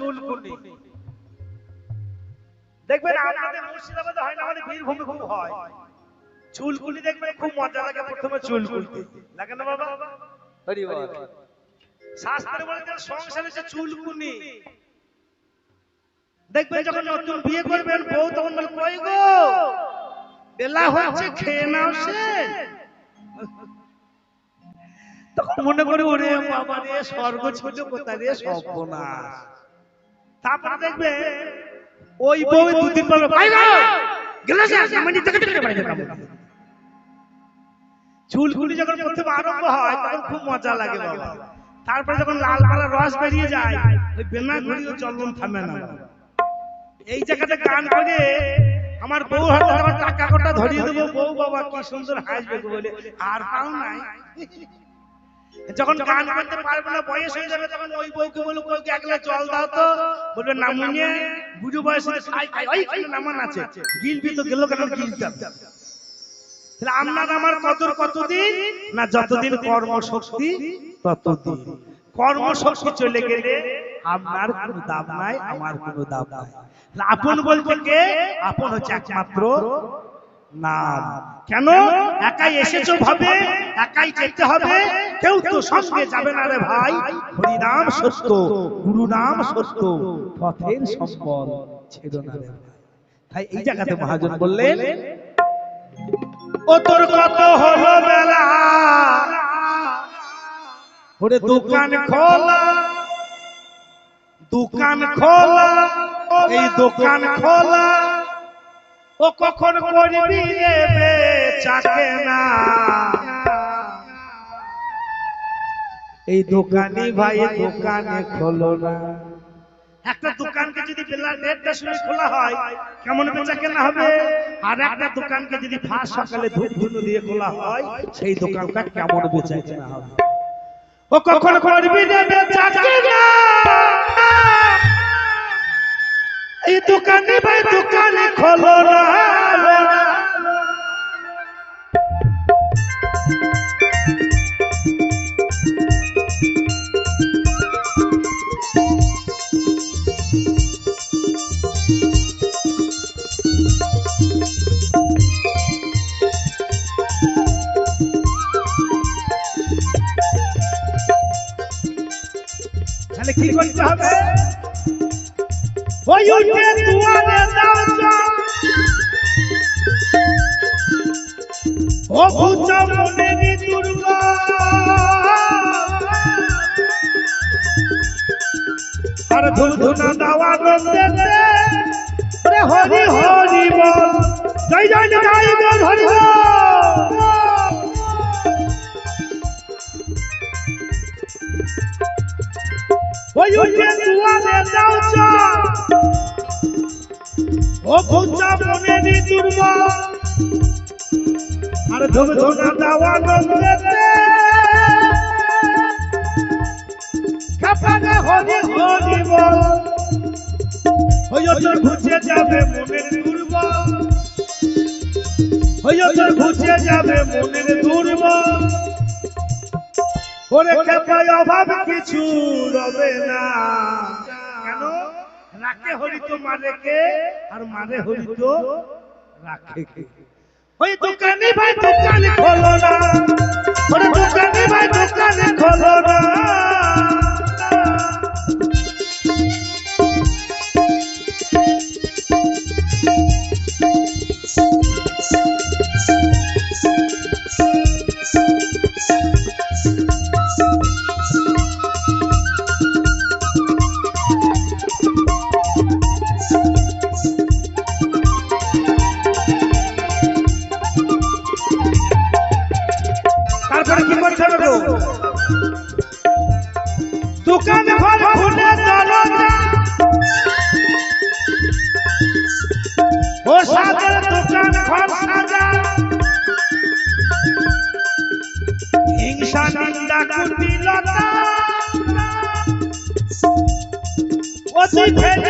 চুলকুনি। দেখবেন আপনাদের মুর্শিদাবাদে হয় না মানে বীরভূমে খুব হয়। চুলকুনি দেখবেন খুব মজা লাগে প্রথমে চুলকুনি লাগে না বাবা? হরি বল। শাস্ত্রে বলেছেন সংসারে যে চুলকুনি। দেখবেন যখন নতুন বিয়ে করবেন বউ তখন বলে কই গো? বেলা হচ্ছে খেয়ে নাও সে তখন মনে করে ওরে বাবা রে স্বর্গ ছিল কোথা রে? সর্বনাশ তারপরে দেখবে ওই বউ পর চুলকুনি যখন প্রথমে আরম্ভ হয় তখন খুব মজা লাগে তারপরে যখন লাল পালা রস বেরিয়ে যায় ওই বেনা চলন থামে না এই জায়গাতে গান করে আমার বউ হাতে আমার টাকা কটা ধরিয়ে দেবো বউ বাবা কি সুন্দর হাসবে বলে। আর পাও নাই। যখন গান করতে পারবে না বয়স হয়ে যাবে তখন ওই বউকে বলে কই এক গ্লাস জল দাও তো। বলবে নামুনিয়ে বুড়ো বয়সে খাই খাই ওই নামান আছে। গিলবি তো গেল কেন গিলতাম তাহলে আপনার আমার কদর কতদিন না যতদিন কর্মশক্তি ততদিন। কর্মশক্তি চলে গেলে আপনার কোনো দাম নাই আমার কোনো দাম নাই। তাহলে আপন বলতে কে? আপন হচ্ছে একমাত্র নাম। কেন? একাই এসেছ ভাবে? একাই যেতে হবে কেউ তো সঙ্গে যাবে না রে ভাই। হরি নাম সত্য গুরু নাম সত্য, পথের সম্বল ছেড়ো না রে তাই এই জায়গাতে মহাজন বললেন, ও তোর কত হলো বেলা? ওরে দোকান খোলা দোকান খোলা, এই দোকান খোলা। ও কখন করবি রে বেচাকে না। এই দোকানি ভাই দোকানে খোলো না। একটা দোকানকে যদি বেলা দেড়টার সময় খোলা হয় কেমন বেচা কেনা হবে? আর একটা দোকানকে যদি ফার্স্ট সকালে ধূপ ধুনো দিয়ে খোলা হয় সেই দোকানটা কেমন বেচা কেনা হবে? ও কখন করবি রে বেচা কেনা? এই দোকানে ভাই দোকানে খোলো না। কি করতে হবে। ওই উঠে দুয়ারে দাও ও ভূত মনে নি দুর্গা। আর ধুম ধুনা দাওয়া নন্দেতে রে হরি হরি বল। জয় জয় জয় হরি বল। ওই উঠে দুয়ারে দাও চা। ও ভূত মনে নি দুর্গা আর ধুম ধুনা দাওয়া নন্দেতে কাপানে হরি হরি বল তোর ঘুচে যাবে মনের দুর্বল তোর ঘুচে যাবে মনের দুর্বল ওরে কাপায় অভাব কিছু রবে না? কেন? রাখে হরি তো মারে কে? আর মারে হরি তো রাখে কে? ওই দোকানে ভাই দোকানে খোলো না। ওরে দোকানে ভাই দোকানে খোলো না। তারপরে দোকান ঘর খুলে দরজা ও সাদের দোকান ঘর সাজা। হিংসা নিন্দা কুটিলতা তুই ফেলে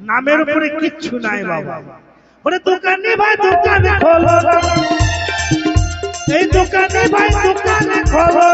নামের উপরে কিচ্ছু নাই বাবা। ওরে দোকানে ভাই দোকানে খোলো এই দোকানে ভাই দোকানে খোলো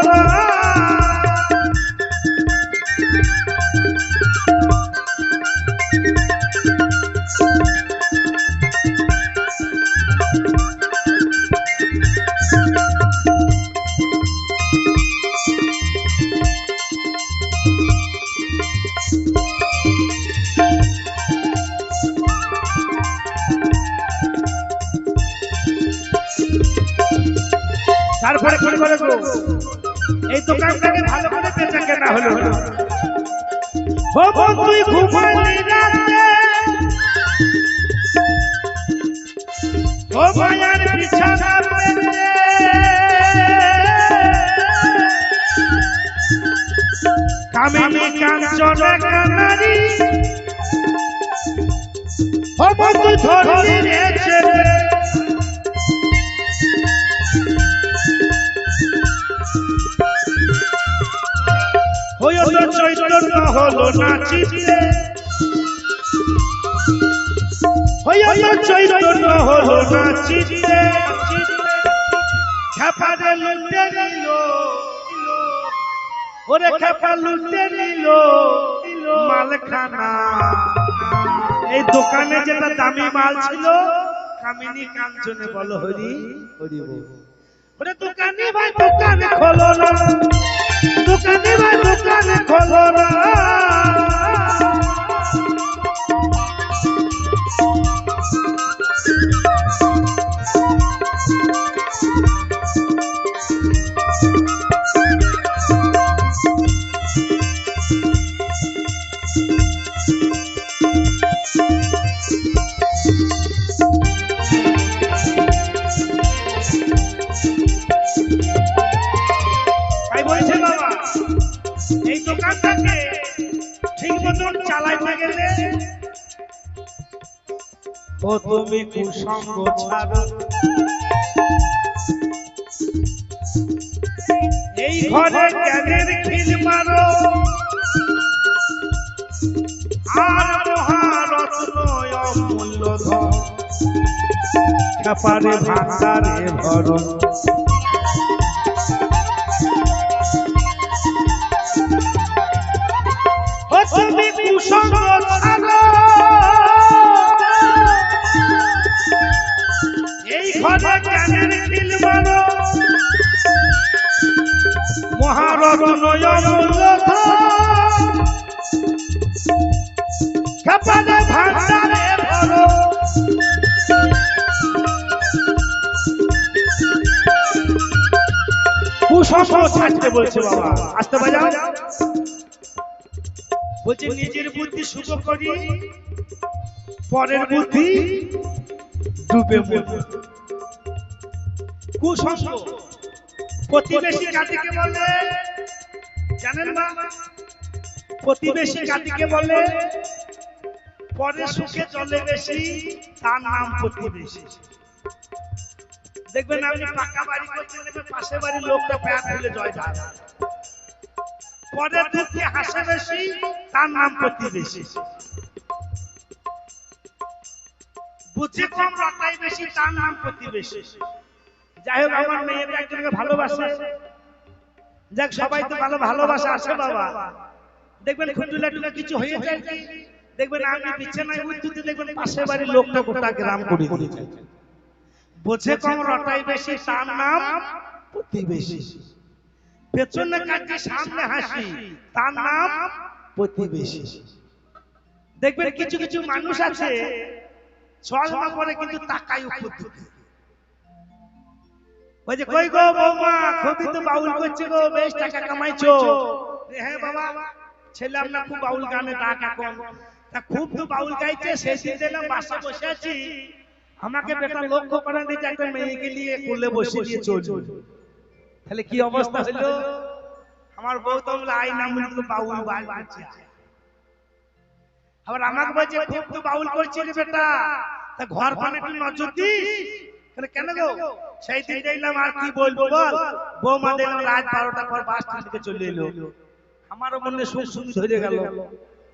কাঞ্চন কানারি ও বন্ধু ধরলি রে ছেলে হইও তো চৈতন্য হলো নাচিতে হইও তো চৈতন্য হলো নাচিতে খেপারে লুটে নিল। ওরে খেপা লুটে নিল মালখানা। এই দোকানে যেটা দামি মাল ছিল কামিনী কাঞ্চনে বলো হরি হরি। ওরে দোকানে ভাই দোকানে খোলো না। দোকানে ভাই দোকানে খোলো না। কুসঙ্গ ছাড়ো এই ঘরে জ্ঞানের খিল মারো? আর মহারত্ন অমূল্য ধন। খেপারে ভান্ডারে ভরো। কুসঙ্গ ছাড়ো মহারত্ন খেপারে ভান্ডারে ভরো। বলছে বাবা। আসতে বাজাও। বলছে, নিজের বুদ্ধি শুভ করি, পরের বুদ্ধি ডুবে মরি। কুসঙ্গ প্রতিবেশী জাতিকে বলে, জানেন না প্রতিবেশী জাতিকে বলে, পরে সুখে চলে বেশি, তার নাম প্রতিবেশী। দেখবেন আপনি পাকা বাড়ি করছেন দেখবেন পাশে বাড়ির লোকটা প্যাট খুলে জয় দাঁড় পরের দুঃখে হাসে বেশি, তার নাম প্রতিবেশী। বুঝে কম রটাই বেশি, তার নাম প্রতিবেশী। দেখবেন কিছু বোঝে কম রটাই বেশি, তার নাম প্রতিবেশী। পেছনে কাটে সামনে হাসি, তার নাম প্রতিবেশী। দেখবেন কিছু কিছু মানুষ আছে ছলমা করে কিন্তু তাকাই উপর দিকে। ওই যে কই গো বৌমা? খুবই তো বাউল করছে গো বেশ টাকা কামাইছো। হ্যাঁ বাবা ছেলে আমরা খুব বাউল গানে ডাক এখন। তা খুব তো বাউল গাইছে সেই দিন দিলাম বাসা বসে আছি। আমাকে বেটা লক্ষ্য করে দিয়েছে একটা মেয়েকে নিয়ে কোলে বসে দিয়ে চলছে তাহলে কি অবস্থা হলো? আমার বউ তো নাম তো বাউল করছে। আবার আমাকে বলছে খুব তো বাউল করছে বেটা। তা ঘর পানে একটু নজর দিস? কেন গো? সেই দিন দেখলাম আর কি বলব বল? বৌমা দেখলাম রাত বারোটার পর বাস থেকে চলে এলো। আমারও মনে সুখ সুখ ধরে গেল।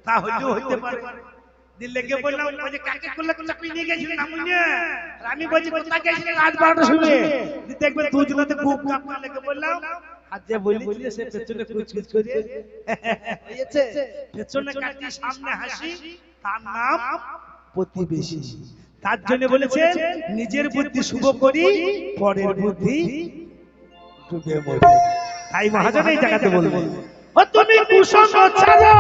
তা হইলেও হইতে পারে। দিল্লি বললাম বলছে কাকে করলে চাকরি নিয়ে গেছিলেন না আমি বলছি কোথায় গেছিলেন রাত বারোটার সময়। দেখবে দুজনাতে বুক কাপ লেগে বললাম আর যে বলেছিল সে পেছনে কুচকুচ করে পেছনে কাটি সামনে হাসি তার নাম প্রতিবেশী। তার জন্য বলেছে নিজের বুদ্ধি শুভ করি পরের বুদ্ধি ডুবে মরি তাই মহাজন এই জায়গাতে বলব। ও তুমি কুসঙ্গ ছাড়ো।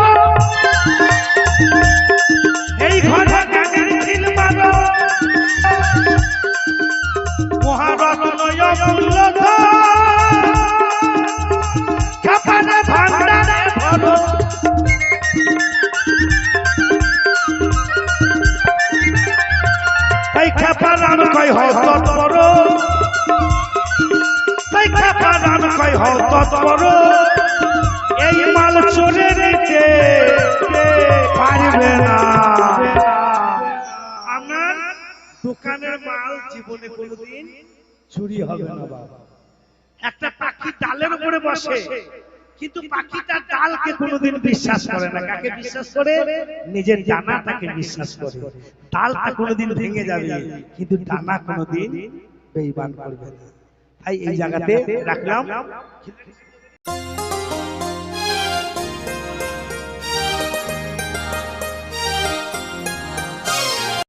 এই ঘরে গানের মারো কই হও তৎপর তাই খেপা রাম কই হও তৎপর এই মাল চলে রেখে পারবে না? আমার দোকানের মাল জীবনে কোনোদিন চুরি হবে না বাবা। একটা পাখি ডালের উপরে বসে। কিন্তু পাখিটা ডালকে কোনোদিন বিশ্বাস করে না। কাকে বিশ্বাস করে? নিজের ডানাটাকে বিশ্বাস করে। ডালটা কোনোদিন ভেঙে যাবে। কিন্তু ডানা কোনোদিন বেইমান করবে না। তাই এই জায়গাতে রাখলাম।